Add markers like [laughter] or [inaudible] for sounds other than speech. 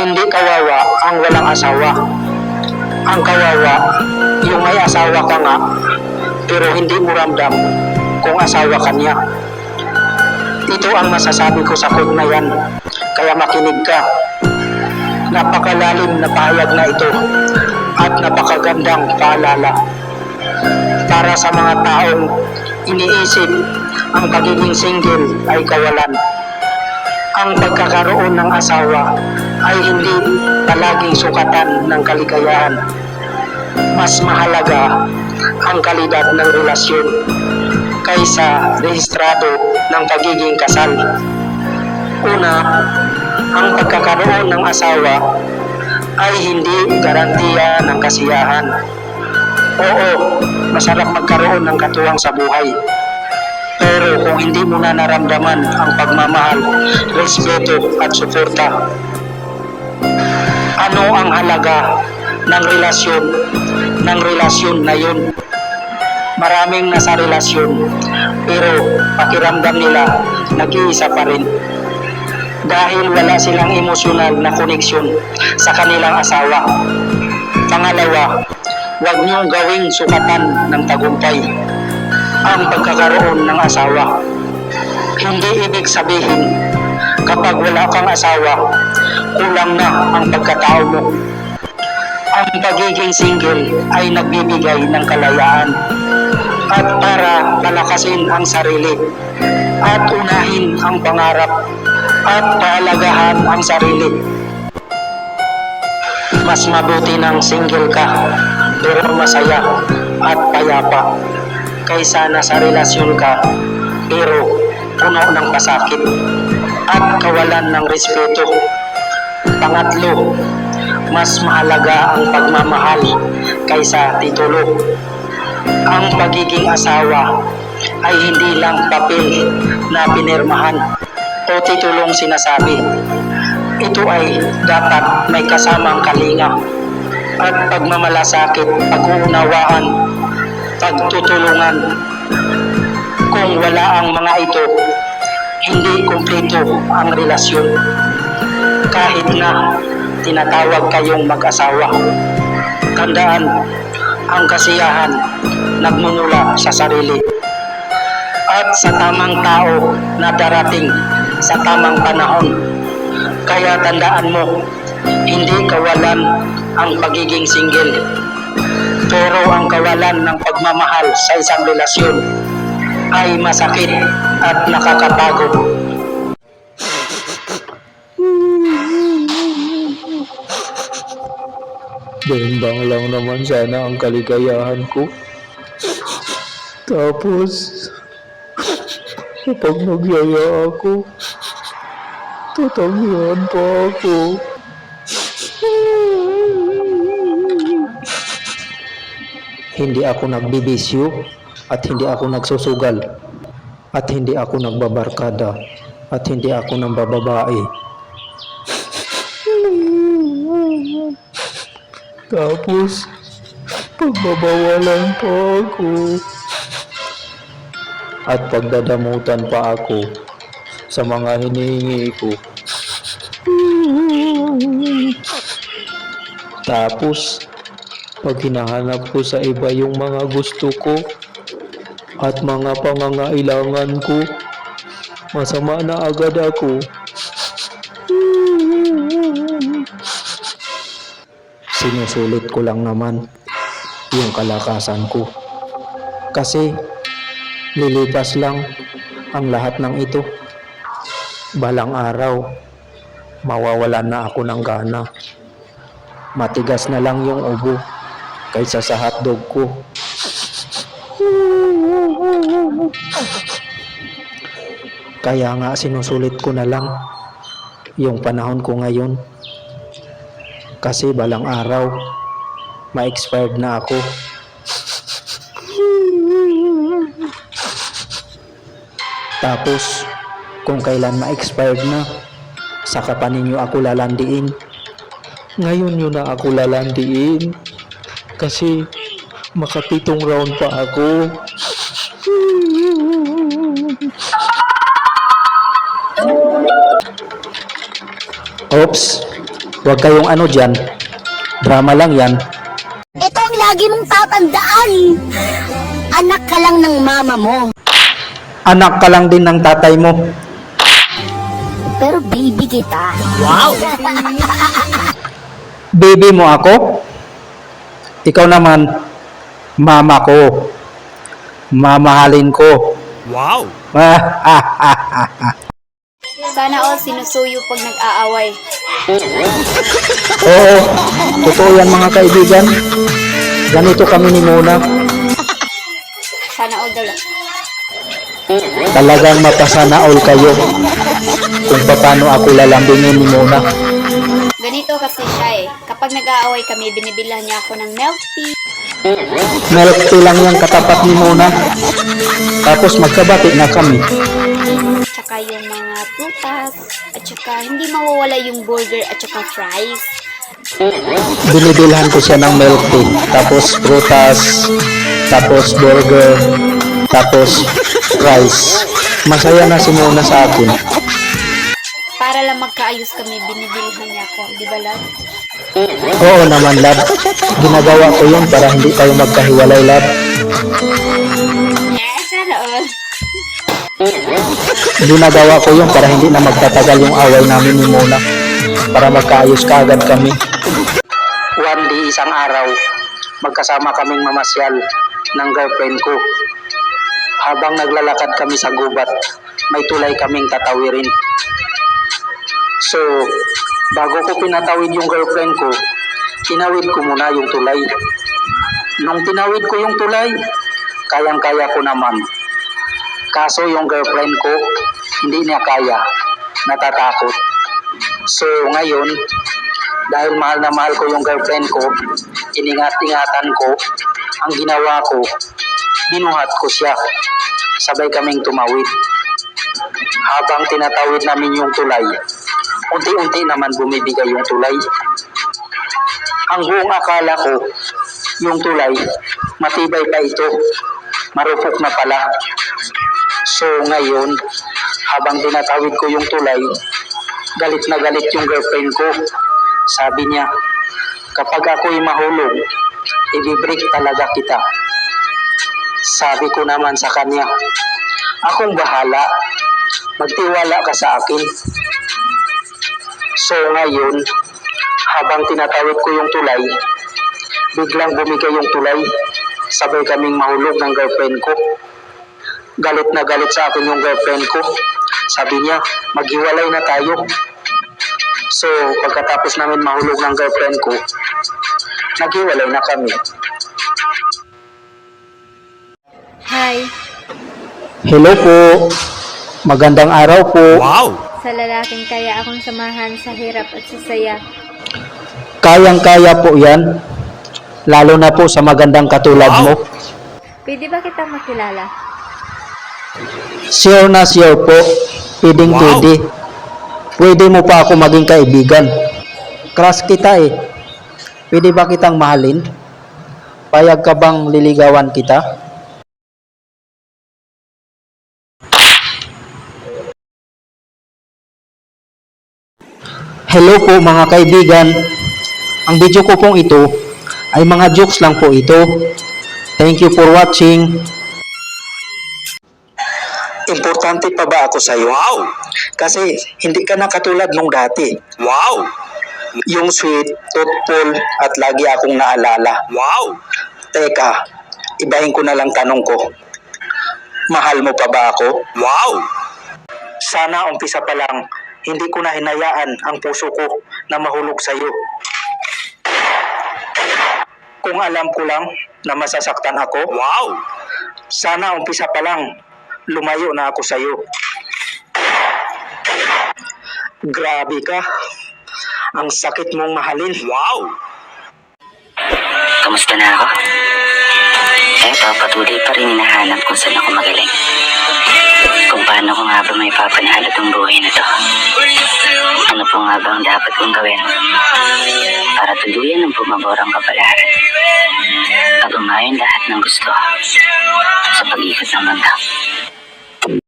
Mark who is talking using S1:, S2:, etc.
S1: Hindi kawawa ang walang asawa. Ang kawawa, yung may asawa ka nga, pero hindi mo ramdam kung asawa ka niya. Ito ang masasabi ko sa quote na yan, kaya makinig ka. Napakalalim na pahayag na ito at napakagandang paalala para sa mga taong iniisip ang pagiging single ay kawalan. Ang pagkakaroon ng asawa ay hindi palaging sukatan ng kaligayahan. Mas mahalaga ang kalidad ng relasyon kaysa rehistrado ng pagiging kasal. Una, ang pagkakaroon ng asawa ay hindi garantiya ng kasiyahan. Oo, masarap magkaroon ng katuwang sa buhay. Pero kung hindi mo na naramdaman ang pagmamahal, respeto at suporta, ano ang halaga ng relasyon, ng relasyon na yun? Maraming nasa relasyon, pero pakiramdam nila nag-iisa pa rin. Dahil wala silang emosyonal na koneksyon sa kanilang asawa. Pangalawa, huwag niyong gawing sukatan ng tagumpay ang pagkakaroon ng asawa. Hindi ibig sabihin kapag wala kang asawa, kulang na ang pagkatao mo. Ang pagiging single ay nagbibigay ng kalayaan at para palakasin ang sarili at unahin ang pangarap at pahalagahan ang sarili. Mas mabuti ng single ka pero masaya at payapa kaysa nasa relasyon ka pero puno ng pasakit at kawalan ng respeto. Pangatlo, mas mahalaga ang pagmamahal kaysa titulo. Ang pagiging asawa ay hindi lang papel na pinirmahan o titulong sinasabi. Ito ay dapat may kasamang kalinga at pagmamalasakit, pag-uunawaan, pagtutulungan. Kung wala ang mga ito, hindi kumpleto ang relasyon. Kahit na tinatawag kayong mag-asawa. Tandaan, ang kasiyahan nagmumula sa sarili. At sa tamang tao na darating sa tamang panahon. Kaya tandaan mo, hindi kawalan ang pagiging single. Pero ang kawalan ng pagmamahal sa isang relasyon ay masakit at nakakapagod.
S2: Bembang lang naman sana ang kaligayahan ko. Tapos, kapag nagyaya ako, tatanggihan pa ako.
S1: Hindi ako nagbibisyo at hindi ako nagsusugal at hindi ako nagbabarkada at hindi ako nang bababae.
S2: Tapos, pagbabawalan pa ako. At pagdadamutan pa ako sa mga hinihingi ko. Tapos, pag hinahanap ko sa iba yung mga gusto ko at mga pangangailangan ko, masama na agad ako.
S1: Sinusulit ko lang naman yung kalakasan ko. Kasi lilipas lang ang lahat ng ito. Balang araw, mawawalan na ako ng gana. Matigas na lang yung ubo kaysa sa hotdog ko. Kaya nga sinusulit ko na lang yung panahon ko ngayon kasi balang araw ma-expired na ako. Tapos, kung kailan ma-expired na, saka pa ninyo ako lalandiin.
S2: Ngayon yun na ako lalandiin. Kasi makapitong round pa ako.
S1: Oops, Huwag kayong ano dyan. Drama lang yan.
S3: Ito ang lagi mong tatandaan. Anak ka lang ng mama mo.
S1: Anak ka lang din ng tatay mo.
S3: Pero baby kita.
S1: Baby mo ako? Ikaw naman, mama ko. Mamahalin ko.
S4: Wow! [laughs]
S5: Sana all sinusuyo pag nag-aaway.
S1: Oo, totoo yan mga kaibigan. Ganito kami ni Mona.
S5: Sana all daw lang.
S1: Talagang mapasana all kayo kung paano ako lalambingin ni Mona.
S5: Ganito kasi siya eh. Kapag nag-aaway kami, binibilhan niya ako ng milk tea.
S1: Milk tea lang yung katapat ni Mona. Tapos magkabati na kami.
S5: Tsaka yung mga prutas. At tsaka hindi mawawala yung burger at tsaka fries.
S1: Binibilhan ko siya ng milk tea. Tapos prutas. Tapos burger. Tapos rice. Masaya na si Mona sa akin.
S5: Para lang magkaayos kami, binibilhan niya ako. Di ba, love?
S1: Oo naman, lab. Ginagawa ko yun para hindi tayo magkahiwalay, lab.
S5: Yes, sana all.
S1: Ginagawa ko yun para hindi na magtatagal yung away namin ni Mona. Para magkaayos ka agad kami. One day, isang araw, magkasama kaming mamasyal ng girlfriend ko. Habang naglalakad kami sa gubat, may tulay kaming tatawirin. So, bago ko pinatawid yung girlfriend ko, tinawid ko muna yung tulay. Nung tinawid ko yung tulay, kayang-kaya ko naman. Kaso yung girlfriend ko, hindi niya kaya. Natatakot. So ngayon, dahil mahal na mahal ko yung girlfriend ko, iningat-ingatan ko, ang ginawa ko, binuhat ko siya. Sabay kaming tumawid. Habang tinatawid namin yung tulay, unti-unti naman bumibigay yung tulay. Ang buong akala ko, yung tulay, matibay pa ito. Marupok na pala. So ngayon, habang tinatawid ko yung tulay, galit na galit yung girlfriend ko. Sabi niya, kapag ako'y mahulog, i-break talaga kita. Sabi ko naman sa kanya, akong bahala, magtiwala ka sa akin. So ngayon, habang tinatawid ko yung tulay, biglang bumigay yung tulay, sabay kaming mahulog ng girlfriend ko galit na galit sa akin yung girlfriend ko. Sabi niya, maghiwalay na tayo. So, pagkatapos namin mahulog ng girlfriend ko, naghiwalay na kami.
S5: Hi.
S1: Hello po. Magandang araw po.
S4: Wow!
S5: Sa lalaking kaya akong samahan sa hirap at sa saya.
S1: Kayang-kaya po yan. Lalo na po sa magandang katulad mo.
S5: Pwede ba kitang makilala?
S1: Sure na sure po. Pwedeng pwede. Pwede mo pa ako maging kaibigan. Crush kita eh. Pwede ba kitang mahalin? Payag ka bang liligawan kita? Hello po mga kaibigan. Ang video ko pong ito ay mga jokes lang po ito. Thank you for watching. Importante pa ba ako sa iyo?
S4: Wow!
S1: Kasi hindi ka na katulad nung dati.
S4: Wow!
S1: Yung sweet, thoughtful, at lagi akong naalala.
S4: Wow!
S1: Teka, ibahin ko na lang tanong ko. Mahal mo pa ba ako?
S4: Wow!
S1: Sana umpisa pa lang, hindi ko na hinayaan ang puso ko na mahulog sa iyo. Kung alam ko lang na masasaktan ako,
S4: Wow!
S1: sana umpisa pa lang, lumayo na ako sa iyo. Grabe ka. Ang sakit mong mahalin.
S4: Wow!
S6: Kamusta na ako? Eto, patuloy pa rin hinahanap kung saan ako magaling. Kung paano ko nga ba may papanalo tong buhay na to. Ano po nga ba ang dapat kong gawin para tuluyan ng pumabor ang kapalaran at umayon lahat ng gusto sa pag-ikot ng mundo.